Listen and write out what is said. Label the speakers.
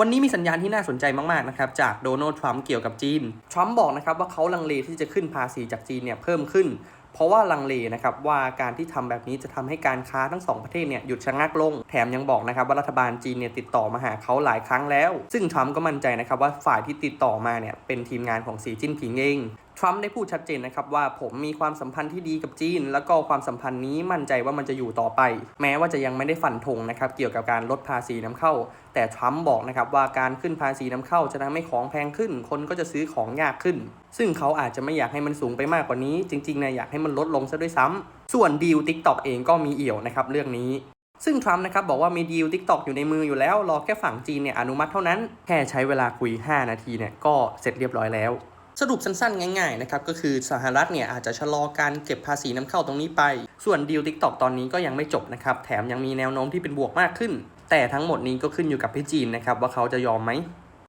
Speaker 1: วันนี้มีสัญญาณที่น่าสนใจมาก ๆ นะครับ จากโดนัลด์ทรัมป์เกี่ยวกับจีน ทรัมป์บอกนะครับว่าเขาลังเลที่จะขึ้นภาษีจากจีนเนี่ยเพิ่มขึ้น เพราะว่าลังเลนะครับว่าการที่ทำแบบนี้จะทำให้การค้าทั้งสองประเทศเนี่ยหยุดชะงักลง แถมยังบอกนะครับว่ารัฐบาลจีนเนี่ยติดต่อมาหาเขาหลายครั้งแล้ว ซึ่งทรัมป์ก็มั่นใจนะครับว่าฝ่ายที่ติดต่อมาเนี่ยเป็นทีมงานของสีจิ้นผิงเองทรัมป์ได้พูดชัดเจนนะครับว่าผมมีความสัมพันธ์ที่ดีกับจีน แล้วก็ความสัมพันธ์นี้มั่นใจว่ามันจะอยู่ต่อไป แม้ว่าจะยังไม่ได้ฟันธงนะครับเกี่ยวกับการลดภาษีนำเข้า แต่ทรัมป์บอกนะครับว่าการขึ้นภาษีนำเข้าจะทำให้ของแพงขึ้น คนก็จะซื้อของยากขึ้น ซึ่งเขาอาจจะไม่อยากให้มันสูงไปมากกว่านี้ จริงๆนะอยากให้มันลดลงซะด้วยซ้ำส่วนดีล TikTok เองก็มีเอี่ยวนะครับเรื่องนี้ซึ่งทรัมป์นะครับบอกว่ามีดีล TikTok อยู่ในมืออยู่แล้ว รอแค่ฝั่งจีนเนี่ยอนุมัติเท่านั้น แค่ใช้เวลาคุย 5 นาทีเนี่ยก็เสร็จเรียบร้อยแล้ว สรุปสั้นๆ ง่ายๆนะครับก็คือสหรัฐเนี่ยอาจจะชะลอการเก็บภาษีน้ำเข้าตรงนี้ไป ส่วนดีล TikTok ตอนนี้ก็ยังไม่จบนะครับ แถมยังมีแนวโน้มที่เป็นบวกมากขึ้น แต่ทั้งหมดนี้ก็ขึ้นอยู่กับพี่จีนนะครับว่าเขาจะยอมไหม